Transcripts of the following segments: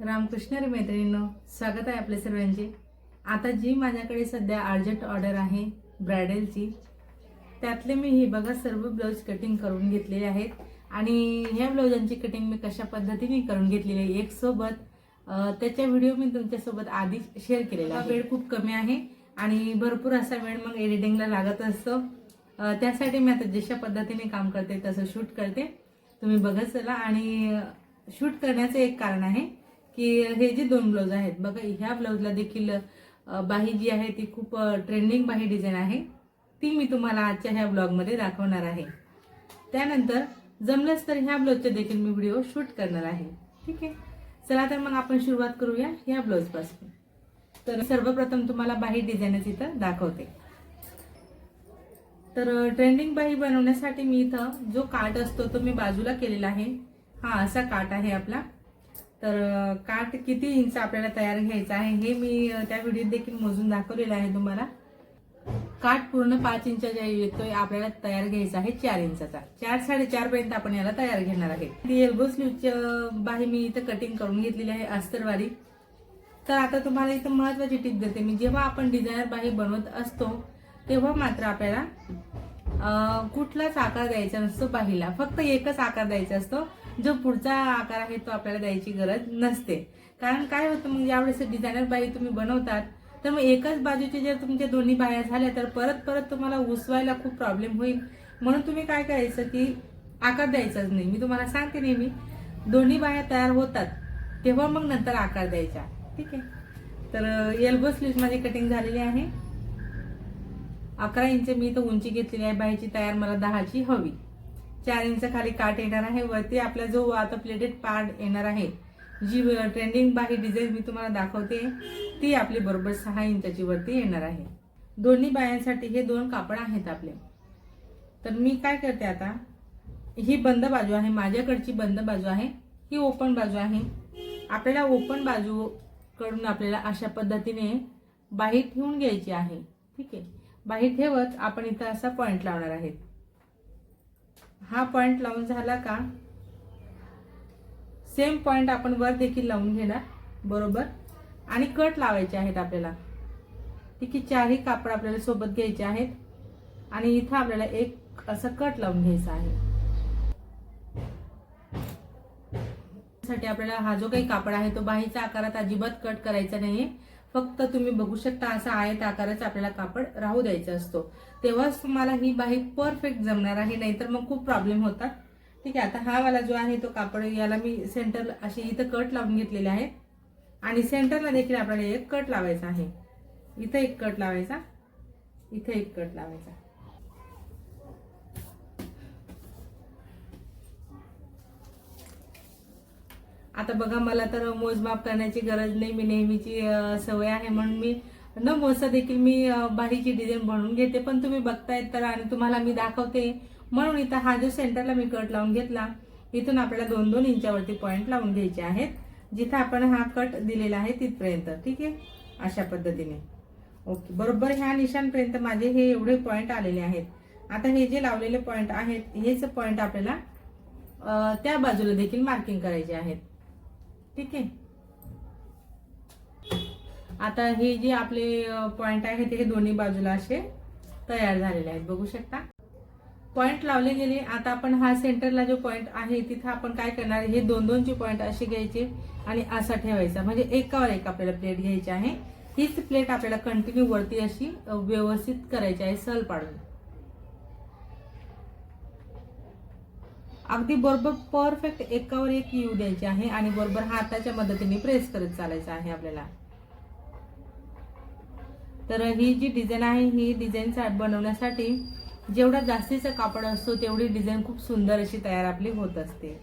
रामकृष्ण रे मैत्रिणींनो स्वागत आहे आपल्या सर्वांचे. आता जी माझ्याकडे सध्या अर्जंट ऑर्डर आहे ब्रायडलची त्यातले मी ही बघा सर्व ब्लाऊज कटिंग करून घेतलेले आहेत. आणि ह्या ब्लाऊजांची कटिंग मी कशा पद्धतीने करून घेतलेली आहे एक सोबत त्याच्या व्हिडिओ मी तुमच्यासोबत आधी शेअर केलेला वेळ खूप कमी आहे आणि भरपूर असा वेळ मग एडिटिंगला लागत असतो. त्यासाठी मी आता जशा पद्धतीने काम करते तसं शूट करते. तुम्ही बघत चला आणि शूट करण्याचं एक कारण आहे. की हे जे दोन ब्लाऊज आहेत बघा ह्या ब्लाऊजला देखील बाही जी आहे ती खूप ट्रेंडिंग बाही डिझाईन आहे. ती मी तुम्हाला आजच्या ह्या ब्लॉगमध्ये दाखवणार आहे. त्यानंतर जमलंच तर ह्या ब्लाऊजचे देखील मी व्हिडिओ शूट करणार आहे. ठीक आहे? चला तर मग आपण सुरुवात करूया ह्या ब्लाऊजपासून तर सर्वप्रथम तुम्हाला बाही डिझाईनच इथं दाखवते. तर ट्रेंडिंग बाही बनवण्यासाठी मी इथं जो काट असतो तो मी बाजूला केलेला आहे. हा असा काट आहे आपला. तर काठ किती इंच आपल्याला तयार घ्यायचा आहे हे मी त्या व्हिडिओत देखील मोजून दाखवलेलं आहे तुम्हाला. काठ पूर्ण पाच इंचाच्या येतोय आपल्याला तयार घ्यायचा आहे चार इंचाचा. चार साडेचार पर्यंत आपण याला तयार घेणार आहे. ती एल्बो स्लीवची बाही मी इथं कटिंग करून घेतलेली आहे अस्तरवारी तर आता तुम्हाला इथं महत्वाची टीप देते. मी जेव्हा आपण डिझायनर बाही बनवत असतो तेव्हा मात्र आपल्याला कुठलाच आकार द्यायचा नसतो बाहीला. फक्त एकच आकार द्यायचा असतो. जो पुढचा आकार आहे तो आपल्याला द्यायची गरज नसते. कारण काय होतं मग यावेळेस डिझायनर बाई तुम्ही बनवतात तर मग एकाच बाजूचे जर तुमच्या दोन्ही बाया झाल्या तर परत परत तुम्हाला उसवायला खूप प्रॉब्लेम होईल. म्हणून तुम्ही काय करायचं की आकार द्यायचाच नाही. मी तुम्हाला सांगते नेहमी दोन्ही बाया तयार होतात तेव्हा मग नंतर आकार द्यायचा. ठीक आहे? तर एल्बो स्लीव्ह माझी कटिंग झालेली आहे. अकरा इंच मी तर उंची घेतलेली आहे बाहेरची तयार मला दहाची हवी. चार इंच खाली काट येणार आहे. वरती आपला जो आता प्लेटेड पार्ट येणार आहे जी ट्रेंडिंग बाही डिझाईन मी तुम्हाला दाखवते ती आपली बरोबर सहा इंचाची वरती येणार आहे. दोन्ही बायांसाठी हे दोन कापड आहेत आपले. तर मी काय करते आता ही बंद बाजू आहे माझ्याकडची बंद बाजू आहे ही ओपन बाजू आहे. आपल्याला ओपन बाजूकडून आपल्याला अशा पद्धतीने बाही ठेवून घ्यायची आहे. ठीक आहे? बाही ठेवत आपण इथं असा पॉईंट लावणार आहेत. हा पॉइंट लावून झाला का? सेम पॉइंट आपण वर देखील लावून घेणार बरोबर? आणि कट लावायचे आहेत आपल्याला. ठीक आहे चारही कापड आपल्याला सोबत घ्यायचे आहेत. आणि इथं आपल्याला एक असं कट लावून घ्यायचा आहे. साठी आपल्याला हा जो काही कापड आहे तो बाहीच्या आकारात अजिबात कट करायचा नाहीये. फक्त तुम्ही बघू शकता असा आयत आकाराचा आपल्याला कापड राहू द्यायचा असतो. तेव्हाच तुम्हाला ही बाही परफेक्ट जमणार आहे नाहीतर मग खूप प्रॉब्लेम होतात. ठीक आहे आता हा वाला जो आहे तो कापड याला मी सेंटर अशी इथं कट लावून घेतलेले आहे. आणि सेंटरला देखील आपल्याला एक कट लावायचा आहे. इथं एक कट लावायचा. इथं एक कट लावायचा. आता बघा मला तर मोजमाप करण्याची गरज नाही. मी नेहमीची सवय आहे. म्हणून मी न मोजता देखील मी अं, बाहीची डिझाईन बनवून घेते. पण तुम्ही बघतायत तर आणि तुम्हाला मी दाखवते. म्हणून इथं हा जो सेंटरला मी कट लावून घेतला इथून आपल्याला दोन दोन इंचावरती पॉईंट लावून घ्यायचे आहेत. जिथं आपण हा कट दिलेला आहे तिथपर्यंत. ठीक आहे? अशा पद्धतीने. ओके. बरोबर ह्या निशाणपर्यंत माझे हे एवढे पॉईंट आलेले आहेत. आता हे जे लावलेले पॉईंट आहेत हेच पॉईंट आपल्याला त्या बाजूला देखील मार्किंग करायचे आहेत. ठीक आहे. आता हे जे आपले पॉइंट आहेत हे दोन्ही बाजूला असे तयार झालेले आहेत. बघू शकता. पॉइंट लावले गेले. आता आपण हा सेंटरला जो पॉइंट आहे तिथं आपण काय करणार हे दोन दोनचे पॉइंट असे घ्यायचे आणि असा ठेवायचा. म्हणजे एकावर एक आपल्याला प्लेट घ्यायची आहे. हीच प्लेट आपल्याला कंटिन्यू वरती अशी व्यवस्थित करायची आहे सल पाडून. अगदी बरोबर परफेक्ट एकावर एक येऊ द्यायची आहे आणि बरोबर हाताच्या मदतीने प्रेस करत चालायचं आहे आपल्याला. तर ही जी डिझाईन आहे ही डिझाईन बनवण्यासाठी जेवढा जास्तीचा कापड असतो तेवढी डिझाईन खूप सुंदर अशी तयार आपली होत असते.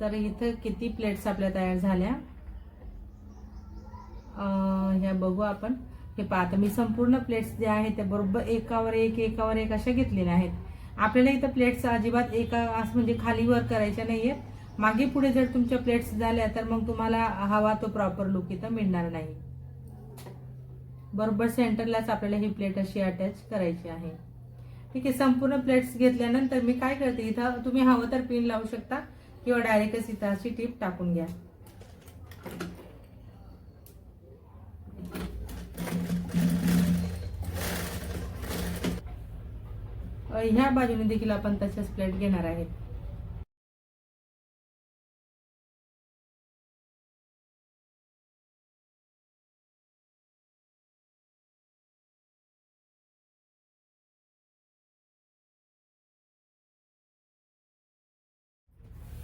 तर इथं किती प्लेट्स आपल्या तयार झाल्या? ह्या बघू आपण. हे पाहता मी संपूर्ण प्लेट्स जे आहेत त्या बरोबर एकावर एक एकावर एक अशा घेतलेल्या आहेत. आपल्याला इथं प्लेट्स अजिबात एका असं म्हणजे खाली वर करायच्या नाहीये. मागे पुढे जर तुमच्या प्लेट्स झाल्या तर मग तुम्हाला हवा तो प्रॉपर लुक इथं मिळणार नाही. बरोबर सेंटरलाच आपल्याला ही प्लेट अशी अटॅच करायची आहे. ठीक आहे संपूर्ण प्लेट्स घेतल्यानंतर मी काय करते इथं तुम्ही हवं तर पिन लावू शकता किंवा डायरेक्टच इथं अशी टीप टाकून घ्या. ह्या बाजूने देखील आपण तशाच प्लेट घेणार आहेत.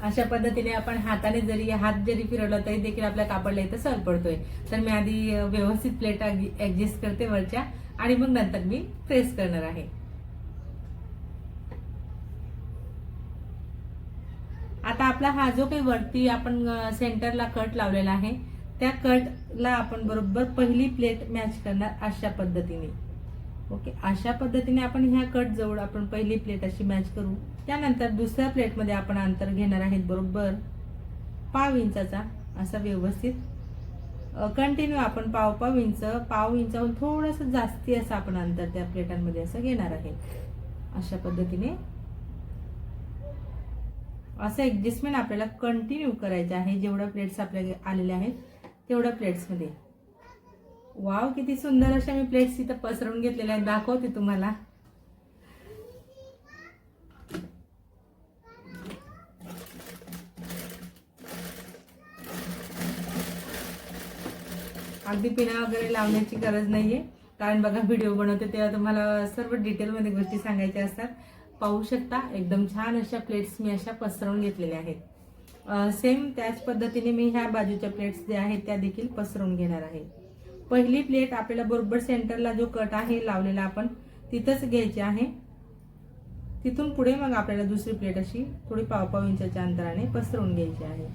अशा पद्धतीने आपण हाताने जरी हात जरी फिरवला तरी देखील आपल्या कापडला इथं सर पडतोय. तर मी आधी व्यवस्थित प्लेट ऍडजस्ट करते वरच्या आणि मग नंतर मी प्रेस करणार आहे आता आपला हा जो काही वरती आपण सेंटरला कट लावलेला आहे त्या कटला आपण बरोबर पहिली प्लेट मॅच करणार अशा पद्धतीने. ओके अशा पद्धतीने आपण ह्या कट जवळ आपण पहिली प्लेट अशी मॅच करू. त्यानंतर दुसऱ्या प्लेटमध्ये आपण अंतर घेणार आहेत बरोबर पाव इंचाचा असा व्यवस्थित. कंटिन्यू आपण पाव पाव इंच पाव इंचाहून थोडंसं जास्ती असं आपण अंतर त्या प्लेटांमध्ये असं घेणार आहे. अशा पद्धतीने असं ॲडजस्टमेंट आपल्याला कंटिन्यू करायचं आहे. जेवढ्या प्लेट्स आपल्या आलेल्या आहेत तेवढ्या प्लेट्समध्ये वाव किती सुंदर अशा मी प्लेट्स इथं पसरवून घेतलेल्या आहेत. दाखवते तुम्हाला. अगदी पिना वगैरे लावण्याची गरज नाहीये. कारण बघा व्हिडिओ बनवते तेव्हा तुम्हाला सर्व डिटेलमध्ये गोष्टी सांगायच्या असतात. पाहू शकता एकदम छान अशा प्लेट्स मी अशा पसरवून घेतलेल्या आहेत. सेम त्याच पद्धतीने मी ह्या बाजूच्या प्लेट्स ज्या आहेत त्या देखील पसरवून घेणार आहे. पहिली प्लेट आपल्याला बरोबर सेंटरला जो कट आहे लावलेला आपण तिथंच घ्यायची आहे. तिथून पुढे मग आपल्याला दुसरी प्लेट अशी थोडी पाव पाव इंचाच्या अंतराने पसरवून घ्यायची आहे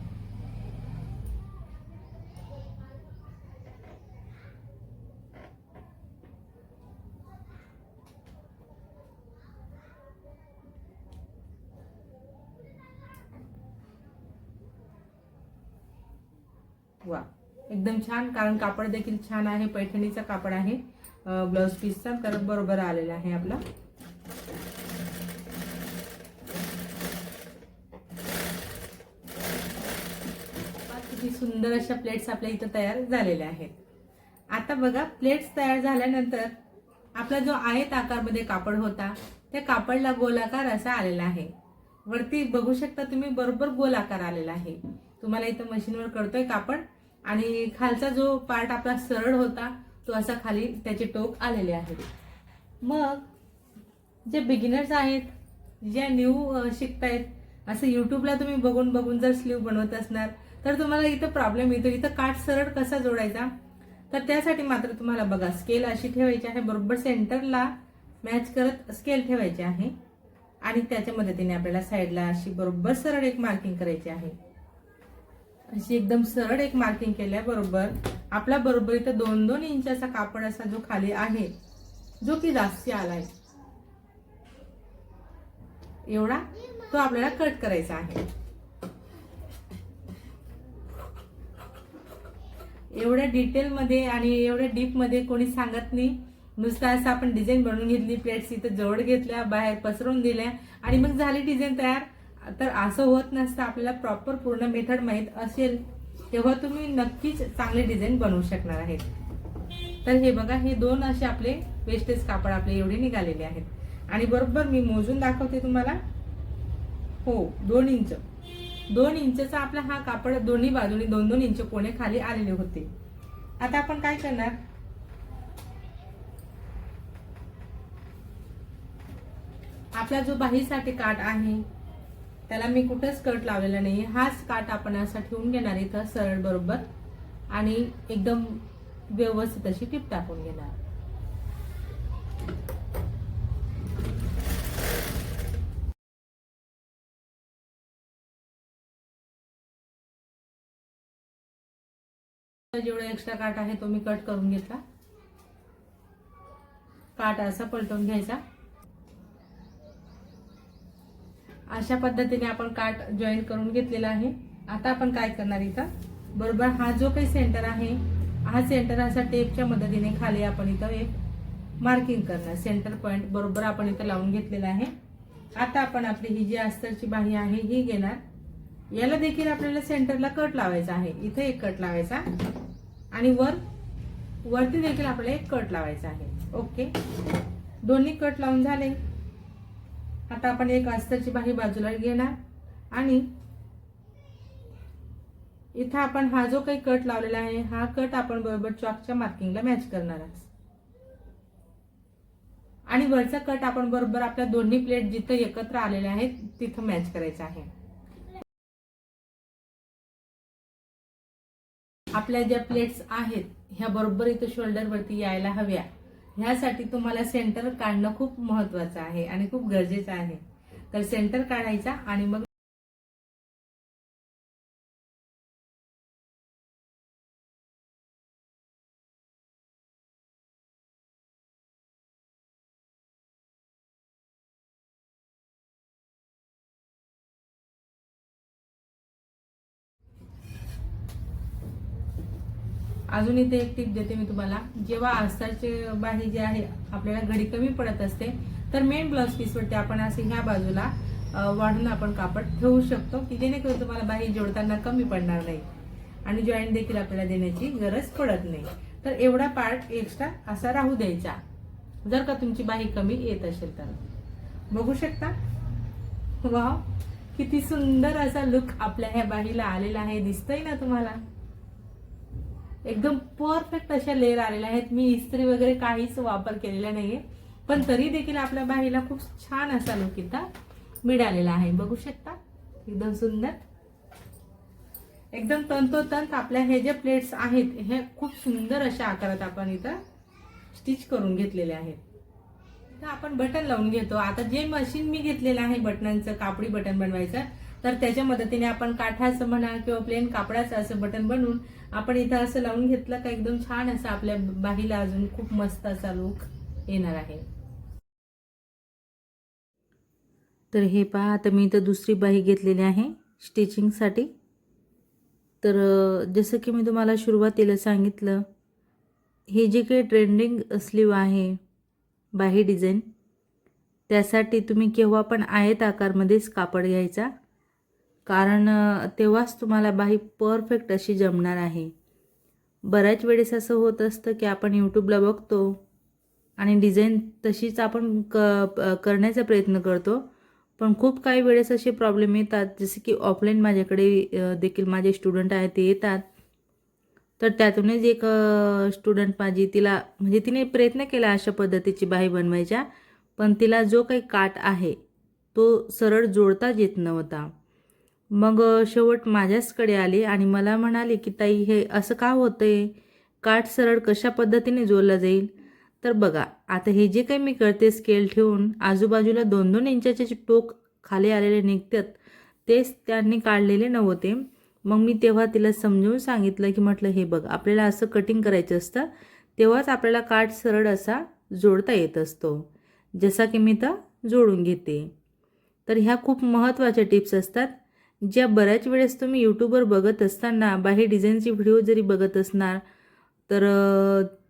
वा एकदम छान कारण कापड देखील छान आहे पैठणीचा कापड आहे ब्लाउज पीसचा तर बरोबर आलेला आहे आपला. किती सुंदर अशा प्लेट्स आपल्या इथं तयार झालेल्या आहेत. आता बघा प्लेट्स तयार झाल्यानंतर आपला जो आयत आकारमध्ये कापड होता त्या कापडला गोलाकार असा आलेला आहे. वरती बघू शकता तुम्ही बरोबर गोल आकार आलेला आहे. तुम्हाला इथं मशीनवर कळतोय कापड. आणि खालचा जो पार्ट आपला सरळ होता तो असा खाली त्याचे टोक आलेले आहेत. मग जे बिगिनर्स आहेत ज्या न्यू शिकतायत असं यूट्यूबला तुम्ही बघून बघून जर स्लीव बनवत असणार तर तुम्हाला इथं प्रॉब्लेम येतो. इथं काठ सरळ कसा जोडायचा? तर त्यासाठी मात्र तुम्हाला बघा स्केल अशी ठेवायची आहे. बरोबर सेंटरला मॅच करत स्केल ठेवायची आहे. आणि त्याच्या मदतीने आपल्याला साईडला अशी बरोबर सरळ एक मार्किंग करायची आहे. अशी एकदम सरळ एक मार्किंग केल्याबरोबर आपला बरोबर इथं दोन दोन इंचाचा कापड असा जो खाली आहे जो की जास्ती आलाय. एवढा तो आपल्याला कट करायचा आहे. एवढ्या डिटेलमध्ये आणि एवढ्या डीपमध्ये कोणी सांगत नाही. नुसता असं आपण डिझाईन बनवून घेतली प्लेट्स इथं जवळ घेतल्या बाहेर पसरवून दिल्या आणि मग झाली डिझाईन तयार. तर असं होत नसतं आपल्याला प्रॉपर पूर्ण मेथड माहीत असेल तेव्हा तुम्ही नक्कीच चांगले डिझाईन बनवू शकणार आहेत. तर हे बघा हे दोन असे आपले वेस्टेज कापड आपले एवढे निघालेले आहेत. आणि बरोबर मी मोजून दाखवते तुम्हाला. हो दोन इंच. दोन इंचचा आपला हा कापड दोन्ही बाजूने दोन दोन इंच कोणे खाली आलेले होते. आता आपण काय करणार? आपला जो बाहीसाठी काठ आहे त्याला मी कुठंच कट लावलेला नाही. हाच काठ आपण असा ठेवून घेणार इथं सरळ बरोबर. आणि एकदम व्यवस्थित अशी टिप टाकून घेणार. जेवढा एक्स्ट्रा काठ आहे तो मी कट करून घेतला. काठ असा पलटवून घ्यायचा. अशा पद्धतीने आपण काट जॉईन करून घेतलेला आहे. आता आपण काय करणार इथं? बरोबर हा जो काही सेंटर आहे हा सेंटर असा टेपच्या मदतीने खाली आपण इथं एक मार्किंग करणार. सेंटर पॉईंट बरोबर आपण इथं लावून घेतलेला आहे. आता आपण आपली ही जी अस्तरची बाही आहे ही घेणार. याला देखील आपल्याला सेंटरला कट लावायचा आहे. इथे एक कट लावायचा. आणि वर वरती देखील आपल्याला एक कट लावायचा आहे. ओके दोन्ही कट लावून झाले. आता आपण एक अस्तरची बाही बाजूला घेणार. आणि इथं आपण हा जो काही कट लावलेला आहे हा कट आपण बरोबर चॉकच्या मार्किंगला मॅच करणार आहोत. आणि वरचा कट आपण बरोबर आपल्या दोन्ही प्लेट जिथं एकत्र आलेल्या आहेत तिथं मॅच करायचा आहे. आपल्या ज्या प्लेट्स आहेत ह्या बरोबर इथं शोल्डर वरती यायला हव्या. ह्यासाठी तुम्हाला सेंटर काढणं खूप महत्वाचं आहे आणि खूप गरजेचं आहे. तर सेंटर काढायचा आणि मग अजून इथे एक टिप देते मी तुम्हाला. जेव्हा आस्तारचे बाही जे आहे आपल्याला घडी कमी पडत असते तर मेन ब्लाउज पीसवरती आपण असे ह्या बाजूला वाढून आपण कापड ठेवू शकतो की जेणेकरून तुम्हाला बाही जोडताना कमी पडणार नाही. आणि जॉईंट देखील आपल्याला देण्याची गरज पडत नाही. तर एवढा पार्ट एक्स्ट्रा असा राहू द्यायचा. जर का तुमची बाही कमी येत असेल तर. बघू शकता? वाव किती सुंदर असा लुक आपल्या ह्या बाहीला आलेला आहे. दिसतंय ना तुम्हाला? एकदम परफेक्ट अशा लेअर आलेल्या आहेत. मी इस्त्री वगैरे काहीच वापर केलेला नाहीये. पण तरी देखील आपल्या बाईला खूप छान असा लुक इथं मिळालेला आहे. बघू शकता? एकदम सुंदर. एकदम तंतोतंत आपल्या हे जे प्लेट्स आहेत हे खूप सुंदर अशा आकारात आपण इथं स्टिच करून घेतलेले आहेत. आपण बटन लावून घेतो. आता जे मशीन मी घेतलेलं आहे बटनांचं कापडी बटन बनवायचं तर त्याच्या मदतीने आपण काठाचं म्हणा किंवा प्लेन कापडाचं असं बटन बनवून आपण इथं असं लावून घेतलं का एकदम छान असं आपल्या बाहीला अजून खूप मस्त असा लुक येणार आहे. तर हे पहा आता मी इथं दुसरी बाही घेतलेली आहे स्टिचिंगसाठी तर जसं की मी तुम्हाला सुरुवातीला सांगितलं हे जे काही ट्रेंडिंग स्लीव आहे बाही डिझाईन त्यासाठी तुम्ही केव्हा पण आयत आकारमध्येच कापड घ्यायचा. कारण तेव्हाच तुम्हाला बाही परफेक्ट अशी जमणार आहे. बऱ्याच वेळेस असं होत असतं की आपण यूट्यूबला बघतो आणि डिझाईन तशीच आपण क करण्याचा प्रयत्न करतो. पण खूप काही वेळेस असे प्रॉब्लेम येतात. जसे की ऑफलाईन माझ्याकडे देखील माझे स्टुडंट आहेत ते येतात. तर त्यातूनच एक स्टुडंट माझी तिला म्हणजे तिने प्रयत्न केला अशा पद्धतीची बाही बनवायच्या. पण तिला जो काही काट आहे तो सरळ जोडताच येत नव्हता. मग शेवट माझ्याचकडे आले आणि मला म्हणाले की ताई हे असं का होतंय? काठ सरळ कशा पद्धतीने जोडला जाईल? तर बघा आता हे जे काही मी करते स्केल ठेवून आजूबाजूला दोन दोन इंचाचे जे टोक खाली आलेले निघतात तेच त्यांनी काढलेले नव्हते. मग मी तेव्हा तिला समजवून सांगितलं की म्हटलं हे बघ आपल्याला असं कटिंग करायचं असतं तेव्हाच आपल्याला काठ सरळ असा जोडता येत असतो जसा की मी तर जोडून घेते. तर ह्या खूप महत्त्वाच्या टिप्स असतात. ज्या बऱ्याच वेळेस तुम्ही यूट्यूबवर बघत असताना बाहेर डिझाईनची व्हिडिओ जरी बघत असणार तर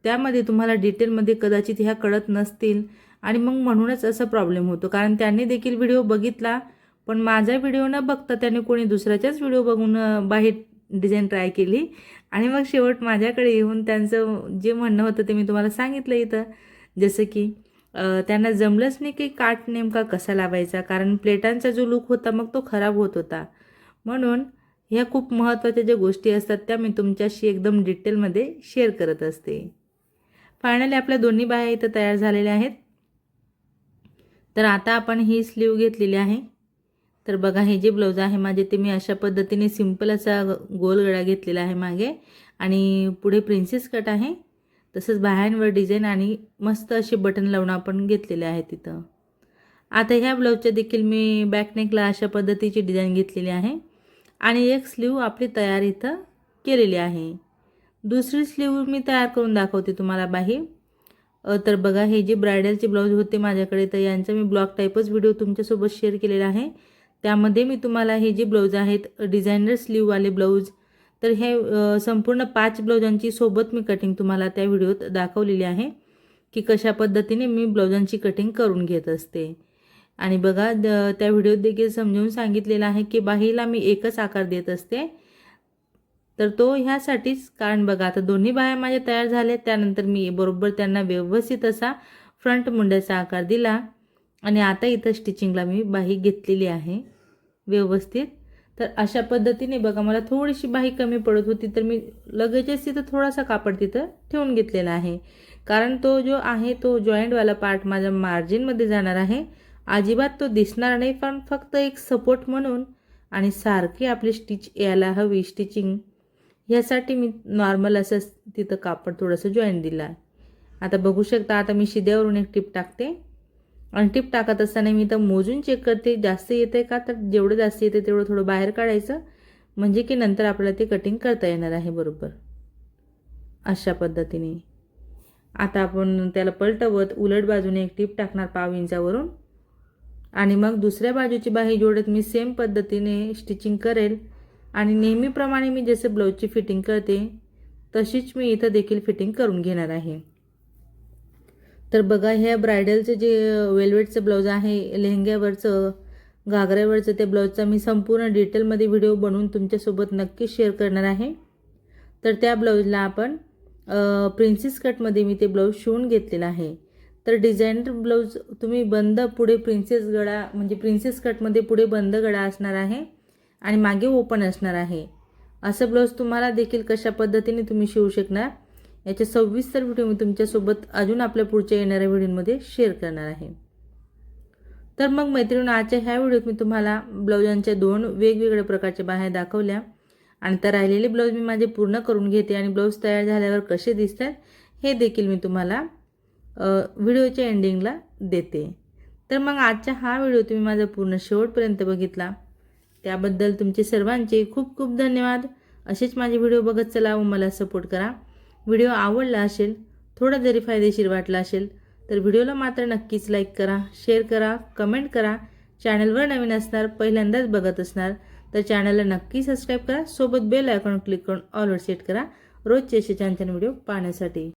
त्यामध्ये तुम्हाला डिटेलमध्ये कदाचित ह्या कळत नसतील. आणि मग म्हणूनच असा प्रॉब्लेम होतो. कारण त्यांनी देखील व्हिडिओ बघितला पण माझा व्हिडिओ न बघता त्याने कोणी दुसऱ्याच्याच व्हिडिओ बघून बाहेर डिझाईन ट्राय केली. आणि मग शेवट माझ्याकडे येऊन त्यांचं जे म्हणणं होतं ते मी तुम्हाला सांगितलं इथं. जसं की त्यांना जमलंच नाही की काठ नेमका कसा लावायचा कारण प्लेटांचा जो लुक होता मग तो खराब होत होता. म्हणून ह्या खूप महत्त्वाच्या ज्या गोष्टी असतात त्या मी तुमच्याशी एकदम डिटेलमध्ये शेअर करत असते. फायनली आपल्या दोन्ही बाया इथं तयार झालेल्या आहेत. तर आता आपण ही स्लीव घेतलेली आहे. तर बघा हे जे ब्लाऊज आहे माझे ते मी अशा पद्धतीने सिंपल असा गोल गळा घेतलेला आहे मागे. आणि पुढे प्रिन्सेस कट आहे. तसंच बाह्यांवर डिझाईन आणि मस्त असे बटन लावून आपण घेतलेले आहे तिथं. आता ह्या ब्लाऊजच्या देखील मी बॅकनेकला अशा पद्धतीची डिझाईन घेतलेली आहे. आणि एक स्लीव आपली तयार इथं केलेली आहे. दुसरी स्लीव मी तयार करून दाखवते तुम्हाला बाही तर बघा हे जे ब्रायडलचे ब्लाऊज होते माझ्याकडे तर यांचा मी ब्लॉग टाईपच व्हिडिओ तुमच्यासोबत शेअर केलेला आहे. त्यामध्ये मी तुम्हाला हे जे ब्लाऊज आहेत डिझायनर स्लीववाले ब्लाऊज तर हे संपूर्ण पाच ब्लाउजांची सोबत मी कटिंग तुम्हाला त्या व्हिडिओत दाखवलेली आहे की कशा पद्धतीने मी ब्लाउजांची कटिंग करून घेत असते. आणि बघा द- त्या व्हिडिओत देखील समजावून सांगितलेलं आहे की बाहीला मी एकच आकार देत असते. तर तो ह्यासाठीच कारण बघा आता दोन्ही बाया माझ्या तयार झाल्या त्यानंतर मी बरोबर त्यांना व्यवस्थित असा फ्रंट मुंड्याचा आकार दिला. आणि आता इथं स्टिचिंगला मी बाही घेतलेली आहे. व्यवस्थित. तर अशा पद्धतीने बघा मला थोडीशी बाही कमी पडत होती तर मी लगेचच तिथं थोडासा कापड तिथं ठेवून घेतलेला आहे. कारण तो जो आहे तो जॉईंटवाला पार्ट माझ्या मार्जिनमध्ये जाणार आहे. अजिबात तो दिसणार नाही पण फक्त एक सपोर्ट म्हणून आणि सारखी आपली स्टिच यायला हवी स्टिचिंग ह्यासाठी मी नॉर्मल असं तिथं कापड थोडंसं जॉईंट दिलं आता बघू शकता आता मी शिद्यावरून एक टिप टाकते. टिप टाकत असताना मी तर मोजून चेक करते जास्त येते का? तर जेवढं जास्त येते तेवढं थोडं बाहेर काढायचं. म्हणजे की नंतर आपल्याला ते कटिंग करता येणार आहे बरोबर. अशा पद्धतीने. आता आपण त्याला पलटवत उलट बाजूने एक टिप टाकणार पाव इंचावरून. आणि मग दुसऱ्या बाजूची बाही जोडत मी सेम पद्धतीने स्टिचिंग करेल. आणि नेहमीप्रमाणे मी जसे ब्लाऊजची फिटिंग करते तशीच मी इथं देखील फिटिंग करून घेणार आहे. तर बघा ह्या ब्रायडलचं जे वेल्वेटचं ब्लाऊज आहे लेहंग्यावरचं घागऱ्यावरचं त्या ब्लाऊजचा मी संपूर्ण डिटेलमध्ये व्हिडिओ बनवून तुमच्यासोबत नक्की शेअर करणार आहे. तर त्या ब्लाऊजला आपण प्रिन्सेस कटमध्ये मी ते ब्लाऊज शिवून घेतलेलं आहे. तर डिझायनर ब्लाऊज तुम्ही बंद पुढे प्रिन्सेस गळा म्हणजे प्रिन्सेस कटमध्ये पुढे बंद गळा असणार आहे आणि मागे ओपन असणार आहे. असं ब्लाऊज तुम्हाला देखील कशा पद्धतीने तुम्ही शिवू शकणार याचे सविस्तर व्हिडिओ मी तुमच्यासोबत अजून आपल्या पुढच्या येणाऱ्या व्हिडिओमध्ये शेअर करणार आहे. तर मग मैत्रिणी आजच्या ह्या व्हिडिओत मी तुम्हाला ब्लाऊजांच्या दोन वेगवेगळ्या प्रकारच्या बाह्या दाखवल्या. आणि त्या राहिलेले ब्लाऊज मी माझे पूर्ण करून घेते आणि ब्लाऊज तयार झाल्यावर कसे दिसतात हे देखील मी तुम्हाला व्हिडिओच्या एंडिंगला देते. तर मग आजचा हा व्हिडिओ तुम्ही माझा पूर्ण शेवटपर्यंत बघितला. त्याबद्दल तुमचे सर्वांचे खूप खूप धन्यवाद. असेच माझे व्हिडिओ बघत चला व मला सपोर्ट करा. व्हिडिओ आवडला असेल थोडा जरी फायदेशीर वाटला असेल तर व्हिडिओला मात्र नक्कीच लाईक करा शेअर करा कमेंट करा. चॅनलवर नवीन असणार पहिल्यांदाच बघत असणार तर चॅनलला नक्की सबस्क्राईब करा. सोबत बेल आयकॉन क्लिक करून ऑलवर सेट करा. रोजचे असे छान छान व्हिडिओ पाहण्यासाठी.